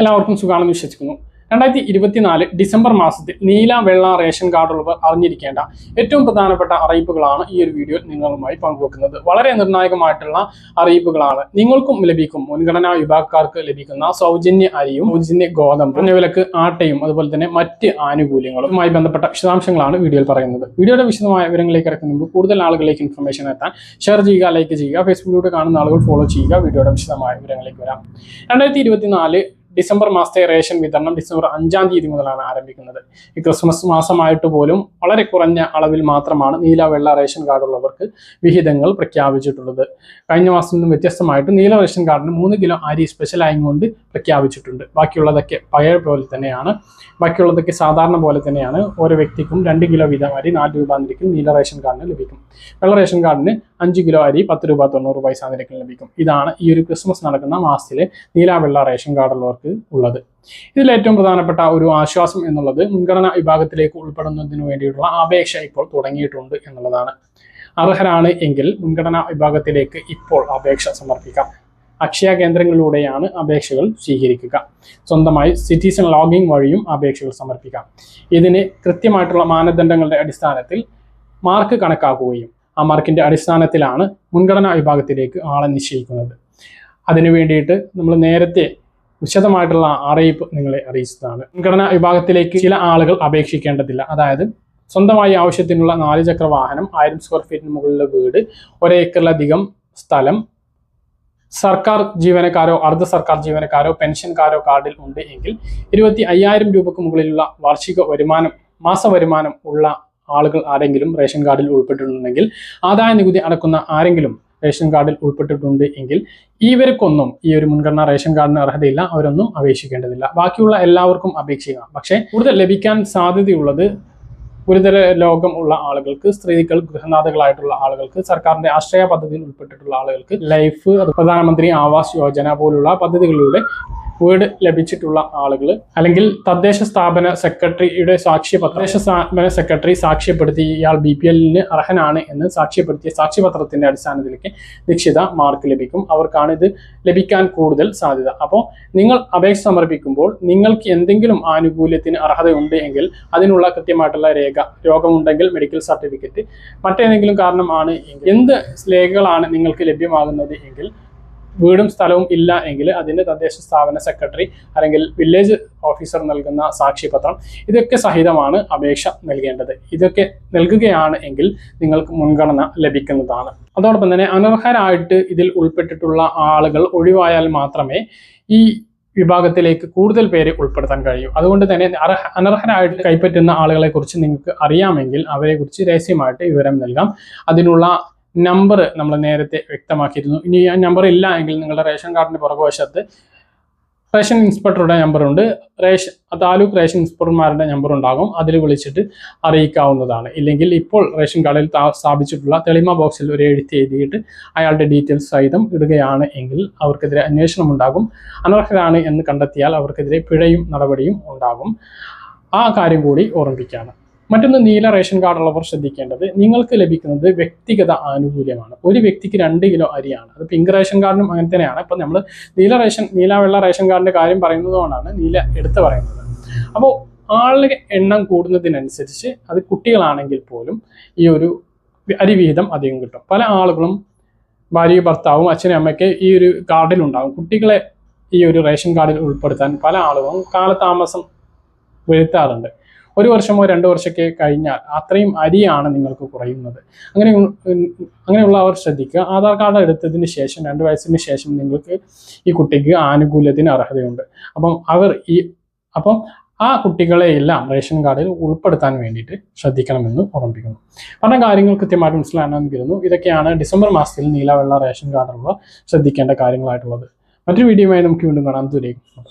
എല്ലാവർക്കും സുഖമാണെന്ന് വിശ്വസിക്കുന്നു. രണ്ടായിരത്തി ഇരുപത്തിനാല് ഡിസംബർ മാസത്തിൽ നീല വെള്ള റേഷൻ കാർഡുള്ളവർ അറിഞ്ഞിരിക്കേണ്ട ഏറ്റവും പ്രധാനപ്പെട്ട അറിയിപ്പുകളാണ് ഈ ഒരു വീഡിയോ നിങ്ങളുമായി പങ്കുവെക്കുന്നത്. വളരെ നിർണായകമായിട്ടുള്ള അറിയിപ്പുകളാണ് നിങ്ങൾക്കും ലഭിക്കും. മുൻഗണനാ വിഭാഗക്കാർക്ക് ലഭിക്കുന്ന സൗജന്യ അരിയും സൗജന്യ ഗോതമ്പ് വിലക്ക് ആട്ടയും അതുപോലെ തന്നെ മറ്റ് ആനുകൂല്യങ്ങളുമായി ബന്ധപ്പെട്ട വിശദാംശങ്ങളാണ് വീഡിയോയിൽ പറയുന്നത്. വീഡിയോയുടെ വിശദമായ വിവരങ്ങളിലേക്ക് ഇറക്കുന്ന മുമ്പ് കൂടുതൽ ആളുകളിലേക്ക് ഇൻഫർമേഷൻ എത്താൻ ഷെയർ ചെയ്യുക ലൈക്ക് ചെയ്യുക ഫേസ്ബുക്കിലൂടെ കാണുന്ന ആളുകൾ ഫോളോ ചെയ്യുക. വീഡിയോയുടെ വിശദമായ വിവരങ്ങളിലേക്ക് വരാം. രണ്ടായിരത്തി ഇരുപത്തിനാല് ഡിസംബർ മാസത്തെ റേഷൻ വിതരണം ഡിസംബർ അഞ്ചാം തീയതി മുതലാണ് ആരംഭിക്കുന്നത്. ഈ ക്രിസ്മസ് മാസമായിട്ട് പോലും വളരെ കുറഞ്ഞ അളവിൽ മാത്രമാണ് നീല വെള്ള റേഷൻ കാർഡുള്ളവർക്ക് വിഹിതങ്ങൾ പ്രഖ്യാപിച്ചിട്ടുള്ളത്. കഴിഞ്ഞ മാസം നിന്നും വ്യത്യസ്തമായിട്ട് നീല റേഷൻ കാർഡിന് മൂന്ന് കിലോ അരി സ്പെഷ്യലായി കൊണ്ട് പ്രഖ്യാപിച്ചിട്ടുണ്ട്. ബാക്കിയുള്ളതൊക്കെ പഴയ പോലെ തന്നെയാണ്. ബാക്കിയുള്ളതൊക്കെ സാധാരണ പോലെ തന്നെയാണ്. ഓരോ വ്യക്തിക്കും രണ്ട് കിലോ വീതം അരി നാല് രൂപ നിരക്കിൽ നീല റേഷൻ കാർഡിന് ലഭിക്കും. വെള്ള റേഷൻ കാർഡിന് അഞ്ച് കിലോ അരി പത്ത് രൂപ തൊണ്ണൂറ് പൈസ നിരക്കിൽ ലഭിക്കും. ഇതാണ് ഈ ഒരു ക്രിസ്മസ് നടക്കുന്ന മാസത്തിലെ നീലാവെള്ള റേഷൻ കാർഡുള്ളവർക്ക് ഉള്ളത്. ഇതിൽ ഏറ്റവും പ്രധാനപ്പെട്ട ഒരു ആശ്വാസം എന്നുള്ളത് മുൻഗണനാ വിഭാഗത്തിലേക്ക് ഉൾപ്പെടുന്നതിന് വേണ്ടിയിട്ടുള്ള അപേക്ഷ ഇപ്പോൾ തുടങ്ങിയിട്ടുണ്ട് എന്നുള്ളതാണ്. അർഹരാണ് എങ്കിൽ മുൻഗണനാ വിഭാഗത്തിലേക്ക് ഇപ്പോൾ അപേക്ഷ സമർപ്പിക്കാം. അക്ഷയ കേന്ദ്രങ്ങളിലൂടെയാണ് അപേക്ഷകൾ സ്വീകരിക്കുക. സ്വന്തമായി സിറ്റിസൺ ലോഗിൻ വഴിയും അപേക്ഷകൾ സമർപ്പിക്കാം. ഇതിന് കൃത്യമായിട്ടുള്ള മാനദണ്ഡങ്ങളുടെ അടിസ്ഥാനത്തിൽ മാർക്ക് കണക്കാക്കുകയും ആ മാർക്കിന്റെ അടിസ്ഥാനത്തിലാണ് മുൻഗണനാ വിഭാഗത്തിലേക്ക് ആളെ നിശ്ചയിക്കുന്നത്. അതിനു വേണ്ടിയിട്ട് നമ്മൾ നേരത്തെ വിശദമായിട്ടുള്ള അറിയിപ്പ് നിങ്ങളെ അറിയിച്ചതാണ്. മുൻഗണനാ വിഭാഗത്തിലേക്ക് ചില ആളുകൾ അപേക്ഷിക്കേണ്ടതില്ല. അതായത് സ്വന്തമായി ആവശ്യത്തിനുള്ള നാല് ചക്ര വാഹനം ആയിരം സ്ക്വയർ ഫീറ്റിന് മുകളിലെ വീട് ഒരേക്കറിലധികം സ്ഥലം സർക്കാർ ജീവനക്കാരോ അർദ്ധ സർക്കാർ ജീവനക്കാരോ പെൻഷൻകാരോ കാർഡിൽ ഉണ്ട് എങ്കിൽ ഇരുപത്തി അയ്യായിരം രൂപക്ക് മുകളിലുള്ള വാർഷിക വരുമാനം മാസ വരുമാനം ഉള്ള ആളുകൾ ആരെങ്കിലും റേഷൻ കാർഡിൽ ഉൾപ്പെട്ടിട്ടുണ്ടെങ്കിൽ ആദായ നികുതി അടക്കുന്ന ആരെങ്കിലും റേഷൻ കാർഡിൽ ഉൾപ്പെട്ടിട്ടുണ്ട് എങ്കിൽ ഇവർക്കൊന്നും ഈ ഒരു മുൻഗണന റേഷൻ കാർഡിന് അർഹതയില്ല അവരൊന്നും അപേക്ഷിക്കേണ്ടതില്ല. ബാക്കിയുള്ള എല്ലാവർക്കും അപേക്ഷിക്കാം. പക്ഷേ കൂടുതൽ ലഭിക്കാൻ സാധ്യതയുള്ളത് ഗുരുതര രോഗം ഉള്ള ആളുകൾക്ക് സ്ത്രീകൾ ഗൃഹനാഥകളായിട്ടുള്ള ആളുകൾക്ക് സർക്കാരിന്റെ ആശ്രയ പദ്ധതിയിൽ ഉൾപ്പെട്ടിട്ടുള്ള ആളുകൾക്ക് ലൈഫ് പ്രധാനമന്ത്രി ആവാസ് യോജന പോലുള്ള പദ്ധതികളിലൂടെ വീട് ലഭിച്ചിട്ടുള്ള ആളുകൾ അല്ലെങ്കിൽ തദ്ദേശ സ്ഥാപന സെക്രട്ടറിയുടെ സാക്ഷ്യപത്രം തദ്ദേശ സ്ഥാപന സെക്രട്ടറി സാക്ഷ്യപ്പെടുത്തി ഇയാൾ ബി പി എല്ലിന് അർഹനാണ് എന്ന് സാക്ഷ്യപ്പെടുത്തിയ സാക്ഷ്യപത്രത്തിന്റെ അടിസ്ഥാനത്തിലേക്ക് നിശ്ചിത മാർക്ക് ലഭിക്കും. അവർക്കാണ് ഇത് ലഭിക്കാൻ കൂടുതൽ സാധ്യത. അപ്പോൾ നിങ്ങൾ അപേക്ഷ സമർപ്പിക്കുമ്പോൾ നിങ്ങൾക്ക് എന്തെങ്കിലും ആനുകൂല്യത്തിന് അർഹതയുണ്ട് എങ്കിൽ അതിനുള്ള കൃത്യമായിട്ടുള്ള രേഖ രോഗമുണ്ടെങ്കിൽ മെഡിക്കൽ സർട്ടിഫിക്കറ്റ് മറ്റേതെങ്കിലും കാരണമാണ് എന്ത് രേഖകളാണ് നിങ്ങൾക്ക് ലഭ്യമാകുന്നത് എങ്കിൽ വീടും സ്ഥലവും ഇല്ല എങ്കിൽ അതിന് തദ്ദേശ സ്ഥാപന സെക്രട്ടറി അല്ലെങ്കിൽ വില്ലേജ് ഓഫീസർ നൽകുന്ന സാക്ഷ്യപത്രം ഇതൊക്കെ സഹിതമാണ് അപേക്ഷ നൽകേണ്ടത്. ഇതൊക്കെ നൽകുകയാണ് എങ്കിൽ നിങ്ങൾക്ക് മുൻഗണന ലഭിക്കുന്നതാണ്. അതോടൊപ്പം തന്നെ അനർഹരായിട്ട് ഇതിൽ ഉൾപ്പെട്ടിട്ടുള്ള ആളുകൾ ഒഴിവായാൽ മാത്രമേ ഈ വിഭാഗത്തിലേക്ക് കൂടുതൽ പേരെ ഉൾപ്പെടുത്താൻ കഴിയും. അതുകൊണ്ട് തന്നെ അനർഹരായിട്ട് കൈപ്പറ്റുന്ന ആളുകളെ കുറിച്ച് നിങ്ങൾക്ക് അറിയാമെങ്കിൽ അവരെ കുറിച്ച് രഹസ്യമായിട്ട് വിവരം നൽകാം. അതിനുള്ള നമ്പർ നമ്മൾ നേരത്തെ വ്യക്തമാക്കിയിരുന്നു. ഇനി ആ നമ്പർ ഇല്ല എങ്കിൽ നിങ്ങളുടെ റേഷൻ കാർഡിന്റെ പുറകുവശത്ത് റേഷൻ ഇൻസ്പെക്ടറുടെ നമ്പറുണ്ട് റേഷൻ താലൂക്ക് റേഷൻ ഇൻസ്പെക്ടർമാരുടെ നമ്പർ ഉണ്ടാകും. അതിൽ വിളിച്ചിട്ട് അറിയിക്കാവുന്നതാണ്. ഇല്ലെങ്കിൽ ഇപ്പോൾ റേഷൻ കാർഡിൽ സ്ഥാപിച്ചിട്ടുള്ള തെളിമ ബോക്സിൽ ഒരു എഴുത്ത് എഴുതിയിട്ട് അയാളുടെ ഡീറ്റെയിൽസ് സഹിതം ഇടുകയാണ് എങ്കിൽ അവർക്കെതിരെ അന്വേഷണം ഉണ്ടാകും. അനർഹരാണ് എന്ന് കണ്ടെത്തിയാൽ അവർക്കെതിരെ പിഴയും നടപടിയും ഉണ്ടാകും. ആ കാര്യം കൂടി ഓർമ്മിപ്പിക്കുകയാണ്. മറ്റൊന്ന് നീല റേഷൻ കാർഡുള്ളവർ ശ്രദ്ധിക്കേണ്ടത് നിങ്ങൾക്ക് ലഭിക്കുന്നത് വ്യക്തിഗത ആനുകൂല്യമാണ്. ഒരു വ്യക്തിക്ക് രണ്ട് കിലോ അരിയാണ്. അത് പിങ്ക് റേഷൻ കാർഡിനും അങ്ങനെ തന്നെയാണ്. ഇപ്പം നമ്മൾ നീല റേഷൻ നീല വെള്ള റേഷൻ കാർഡിന്റെ കാര്യം പറയുന്നത് കൊണ്ടാണ് നീല എടുത്തു പറയുന്നത്. അപ്പോൾ ആളുടെ എണ്ണം കൂടുന്നതിനനുസരിച്ച് അത് കുട്ടികളാണെങ്കിൽ പോലും ഈ ഒരു അരി വിഹിതം അധികം കിട്ടും. പല ആളുകളും ഭാര്യയും ഭർത്താവും അച്ഛനും അമ്മയ്ക്ക് ഈ ഒരു കാർഡിൽ ഉണ്ടാകും കുട്ടികളെ ഈ ഒരു റേഷൻ കാർഡിൽ ഉൾപ്പെടുത്താൻ പല ആളുകളും കാലതാമസം വരുത്താറുണ്ട്. ഒരു വർഷമോ രണ്ട് വർഷമൊക്കെ കഴിഞ്ഞാൽ അത്രയും അരിയാണ് നിങ്ങൾക്ക് കുറയുന്നത്. അങ്ങനെ അങ്ങനെയുള്ളവർ ശ്രദ്ധിക്കുക. ആധാർ കാർഡ് എടുത്തതിന് ശേഷം രണ്ട് വയസ്സിന് ശേഷം നിങ്ങൾക്ക് ഈ കുട്ടിക്ക് ആനുകൂല്യത്തിന് അർഹതയുണ്ട്. അപ്പം അവർ ഈ അപ്പം ആ കുട്ടികളെയെല്ലാം റേഷൻ കാർഡിൽ ഉൾപ്പെടുത്താൻ വേണ്ടിയിട്ട് ശ്രദ്ധിക്കണമെന്ന് ഓർമ്മിപ്പിക്കുന്നു. പറഞ്ഞ കാര്യങ്ങൾ കൃത്യമായിട്ട് മനസ്സിലാണെന്ന് കരുതുന്നു ഇതൊക്കെയാണ് ഡിസംബർ മാസത്തിൽ നീലവെള്ള റേഷൻ കാർഡുള്ള ശ്രദ്ധിക്കേണ്ട കാര്യങ്ങളായിട്ടുള്ളത്. മറ്റൊരു വീഡിയോയുമായി നമുക്ക് വീണ്ടും കാണാം. ദൂരേക്കും